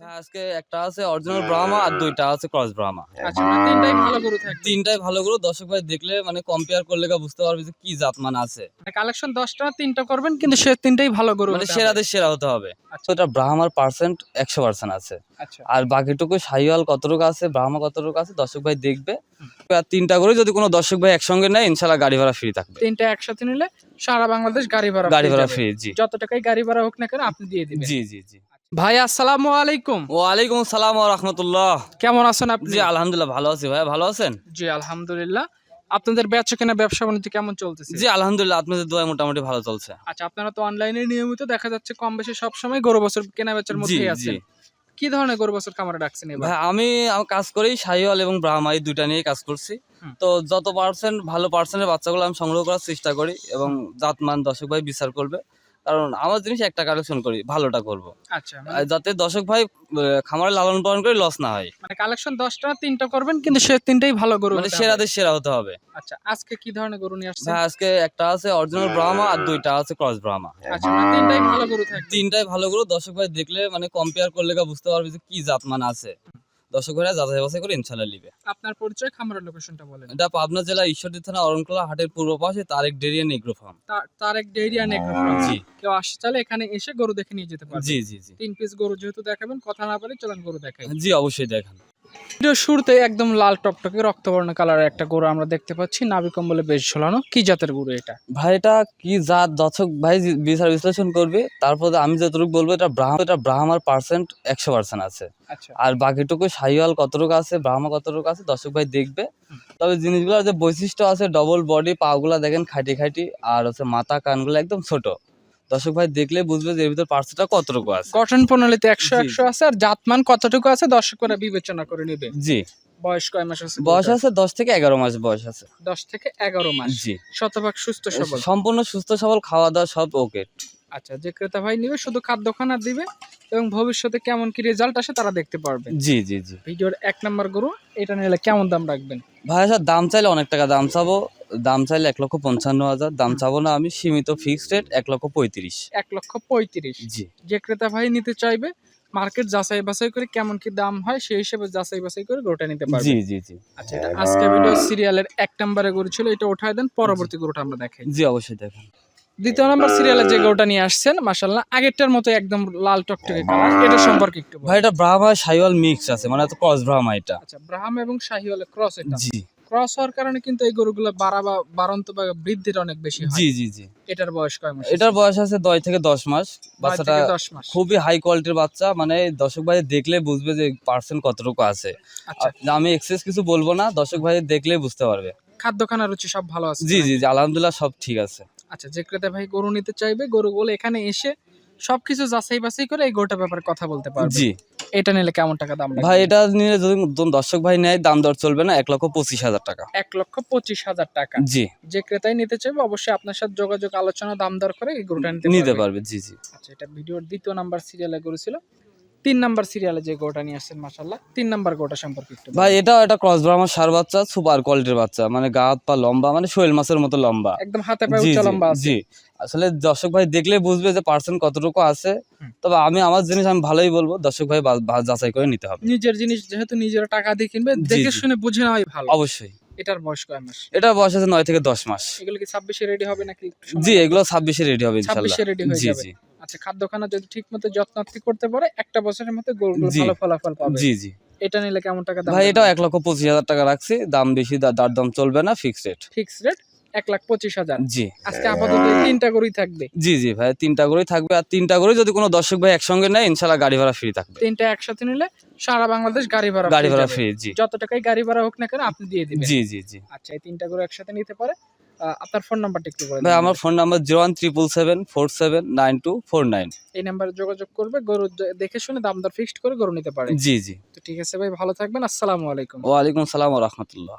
আজকে একটা আছে অরিজিনাল ব্রাহ্মা আর দুইটা আছে ক্রস ব্রাহ্মা আচ্ছা মানে তিনটাই ভালো গরু থাকবে। তিনটাই ভালো করে দর্শক ভাই দেখলে মানে কম্পেয়ার করলে বুঝতে পারবে যে কি জাত মান আছে কালেকশন দশটা তিনটা করবেন কিন্তু সে তিনটাই ভালো গরু মানে সেরাদের সেরা হতে হবে। আচ্ছা। তো এটা ব্রাহ্মার পার্সেন্ট একশো পার্সেন্ট আছে। আচ্ছা। আর বাকিটুকু সাইওয়াল কতটুকু আছে ব্রাহ্মা কতটুকু আছে দর্শক ভাই দেখবে। আর তিনটা করে যদি কোনো দর্শক ভাই একসঙ্গে নেয় ইনশাল্লাহ গাড়ি ভাড়া ফ্রি থাকবে। তিনটা একসাথে নিলে সারা বাংলাদেশ গাড়ি ভাড়া গাড়ি ভাড়া ফ্রি জি। যত টাকাই গাড়ি ভাড়া হোক না কেন আপনি দিয়ে দিবেন। জি জি জি। ভাই আসসালামু আলাইকুম। ওয়ালাইকুম সালাম রাহমাতুল্লাহ। কেমন আছেন আপনি? জি আলহামদুলিল্লাহ ভালো আছি ভাই। ভালো আছেন? জি আলহামদুলিল্লাহ। আপনাদের বেচা কেনা ব্যবসা বাণিজ্য কেমন চলতেছে? জি আলহামদুলিল্লাহ আপনাদের দোয়া মোটামুটি ভালো চলছে। আচ্ছা আপনারা তো অনলাইনে নিয়মিত দেখা যাচ্ছে কম বেশি সব সময় গরু বছর কেনা বেচার মধ্যেই জি। আছেন। কি ধরনের গরু বছর খামারে ডাকছেন এবার? ভাই আমি কাজ করি সাহিওয়াল এবং ব্রাহ্মা এই দুইটা নিয়ে কাজ করছি। তো যত পার্সেন্ট ভালো পার্সেন্টের বাচ্চাগুলো আমি সংগ্রহ করার চেষ্টা করি এবং জাতমান দর্শক ভাই বিচার করবে। কারণ আমার জিনিস একটা কালেকশন করি ভালোটা করব। আচ্ছা যাতে দর্শক ভাই খামারে লালন পালন করে লস না হয়। মানে কালেকশন দশটা তিনটা করবেন কিন্তু সে তিনটাই ভালো গরু মানে। সেরাদের সেরা হতে হবে। আচ্ছা আজকে কি ধরনের গরু নিয়ে আসছেন? ভাই আজকে একটা আছে অরিজিনাল ব্রাহ্মা আর দুইটা আছে ক্রস ব্রাহ্মা আচ্ছা মানে তিনটাই ভালো গরু থাকবে। তিনটাই ভালো করে দর্শক ভাই দেখলে মানে কম্পেয়ার করলে বুঝতে পারবে যে কি জাত মান আছে। দর্শক যাচাই বাছাই করে ইনশাল্লাহ নিবে। আপনার পরিচয় খামারের লোকেশনটা বলেন। এটা পাবনা জেলা ঈশ্বরদী থানা অরণকলা হাটের পূর্ব পাশে Tareq dairy and agro farm. Tareq dairy and agro farm. জি। কেউ আসতে চাইলে এখানে এসে গরু দেখে নিয়ে যেতে পারবে জি জি জি। তিন পিস গরু যেহেতু দেখাবেন কথা না বলে চলেন গরু দেখাই। জি অবশ্যই দেখান। শুরুতে একদম লাল টকটকে রক্তবর্ণ কালারের একটা গরু আমরা দেখতে পাচ্ছি। নাভি কম্বলে বেশ ঝোলানো। কি জাতের গরু এটা? ভাই এটা কি জাত? দর্শক ভাই বিচার বিশ্লেষণ করবে তারপর আমি যতটুকু বলব এটা ব্রাহ্ম এটা ব্রাহ্মার পার্সেন্ট একশো পার্সেন্ট আছে। আচ্ছা। আর বাকিটুকু সাইওয়াল কতটুকু আছে ব্রাহ্মা কতটুকু আছে দর্শক ভাই দেখবে। তবে জিনিসগুলোর যে বৈশিষ্ট্য আছে ডবল বডি পাগুলা দেখেন খাটি খাটি আর হচ্ছে মাথা কানগুলো একদম ছোট। দর্শক ভাই দেখলে বুঝবে যে এর ভিতর পার্সেন্টটা কতটুকু আছে। কটন প্রণালীতে একশো একশো আছে আর জাতমান কতটুকু আছে দর্শকরা বিবেচনা করে নেবে। জি। বয়স কয় মাস আছে বয়স আছে দশ থেকে এগারো মাস বয়স আছে। দশ থেকে এগারো মাস। জি। শতভাগ সুস্থ সবল। সম্পূর্ণ সুস্থ সবল খাওয়া দাওয়া সব ওকে আচ্ছা যে ক্রেতা ভাই নিবে শুধু খাদ্য খানা দিবে এবং ভবিষ্যতে কেমন কি রেজাল্ট আসে তারা দেখতে পারবে। জি জি জি। ভিডিওর এক নাম্বার গরু এটা নিলে কেমন দাম রাখবেন? ভাই স্যার দাম চাইলে অনেক টাকা দাম চাবো। দাম চাইলে এক লক্ষ পঞ্চান্ন হাজার দাম চাবো না আমি সীমিত ফিক্সড রেট এক লক্ষ পঁয়ত্রিশ। এক লক্ষ পঁয়ত্রিশ। জি। যে ক্রেতা ভাই নিতে চাইবে মার্কেট যাচাই বাছাই করে কেমন কি দাম হয় সেই হিসেবে যাচাই বাছাই করে গরুটা নিতে পারবে। জি জি জি। আচ্ছা এটা আজকে ভিডিও সিরিয়ালের এক নম্বরে গরু ছিল এটা উঠায় দেন পরবর্তী গরুটা আমরা দেখাই। জি অবশ্যই দেখেন। দ্বিতীয় নম্বর সিরিয়ালে যে গরুটা নিয়ে আসছেন মাশাল্লাহ আগেরটার মতো একদম লাল টকটকে কালার এটা সম্পর্কে একটু ভাই এটা ব্রাহ্মা সাইওয়াল মিক্স আছে মানে ক্রস ব্রাহ্মা এটা। আচ্ছা ব্রাহ্ম এবং শাহিওয়ালের ক্রস এটা। জি। ক্রস হওয়ার কারণে কিন্তু এই গরুগুলো বাড়া বা বাড়ন্ত বা বৃদ্ধির অনেক বেশি হয়। জি জি জি। এটার বয়স কয় মাস? এটার বয়স আছে নয় থেকে দশ মাস। বাচ্চাটা খুবই হাই কোয়ালিটির বাচ্চা। মানে দর্শক ভাই দেখলে বুঝবে যে পার্সেন্ট কতটুকু আছে। আচ্ছা। আমি এক্সেস কিছু বলব না। দর্শক ভাই দেখলে বুঝতে পারবে। খাদ্য খানা রুচি সব ভালো আছে জি জি জি আলহামদুলিল্লাহ সব ঠিক আছে। আচ্ছা যে ক্রেতা ভাই গরু নিতে চাইবে গরুগুলো এখানে এসে সবকিছু যাচাই বাছাই করে এই গরুটার ব্যাপারে কথা বলতে পারবে। জি। এটা নিলে কেমন টাকা দাম ভাই এটা নিলে যদি দর্শক ভাই নেয় দাম দর চলবে না এক লক্ষ পঁচিশ হাজার টাকা। এক লক্ষ পঁচিশ হাজার টাকা। জি। যে ক্রেতাই নিতে চাইবে অবশ্যই আপনার সাথে যোগাযোগ আলোচনা দাম দর করে এই গরুটা নিতে পারবে। জি জি। আচ্ছা এটা ভিডিওর দ্বিতীয় নাম্বার সিরিয়ালে গরু ছিল তিন নাম্বার সিরিয়ালে যে গরুটা নিয়ে আসছেন মাশাল্লাহ তিন নাম্বার গরুটা সম্পর্কে একটু ভাই এটাও একটা ক্রস ব্রাহ্মা সার বাচ্চা সুপার কোয়ালিটির বাচ্চা মানে গা হাত পা লম্বা মানে শোয়েল মাছের মতো লম্বা। একদম হাতে পায়ে উচ্চ লম্বা আছে। জি। আসলে দর্শক ভাই দেখলে বুঝবে যে পার্সেন্ট কতটুকু আছে। তবে আমি আমার জিনিস আমি ভালোই বলব দর্শক ভাই যাচাই করে নিতে হবে। নিজের জিনিস যেহেতু নিজের টাকা দিয়ে কিনবে দেখে শুনে বুঝে নেওয়াই ভালো। অবশ্যই। এটার বয়স কয় মাস? এটা বয়স আছে নয় থেকে দশ মাস। এগুলো কি ছাব্বিশে রেডি হবে নাকি জি এগুলো ছাব্বিশে রেডি হবে ইনশাল্লাহ। 26 এ ready হয়ে জি যাবে। আচ্ছা খাদ্যখানা যদি ঠিক মতো যত্নার্থী করতে পারে একটা বছরের মধ্যে গরুগুলো ভালো ফলাফল পাবে। জি জি। এটা নিলে কেমন টাকা দাম ভাই এটাও এক লক্ষ পঁচিশ হাজার টাকা রাখছি। দাম বেশি দার দাম চলবে না ফিক্সড রেট ফিক্স রেট এক লাখ পঁচিশ হাজার। জি। আজকে আপাতত তিনটা গরুই থাকবে। জি জি ভাই তিনটা করেই থাকবে। আর তিনটা করে যদি কোনো দর্শক ভাই একসঙ্গে নেয় ইনশাল্লাহ গাড়ি ভাড়া ফ্রি থাকবে। তিনটা একসাথে নিলে সারা বাংলাদেশ গাড়ি ভাড়া গাড়ি ভাড়া ফ্রি জি। যত টাকাই গাড়ি ভাড়া হোক না কেন আপনি দিয়ে দিবেন। জি জি জি। আচ্ছা এই তিনটা গরু একসাথে নিতে পারে। আপনার ফোন নাম্বারটা একটু বলেন ভাই আমার phone number zero one triple seven four seven nine two four nine. এই নাম্বারে যোগাযোগ করবে গরু দেখে শুনে দাম দর ফিক্সড করে গরু নিতে পারে। জি জি। তো ঠিক আছে ভাই ভালো থাকবেন আসসালামু আলাইকুম। ওয়ালাইকুম সালাম রহমতুল্লাহ।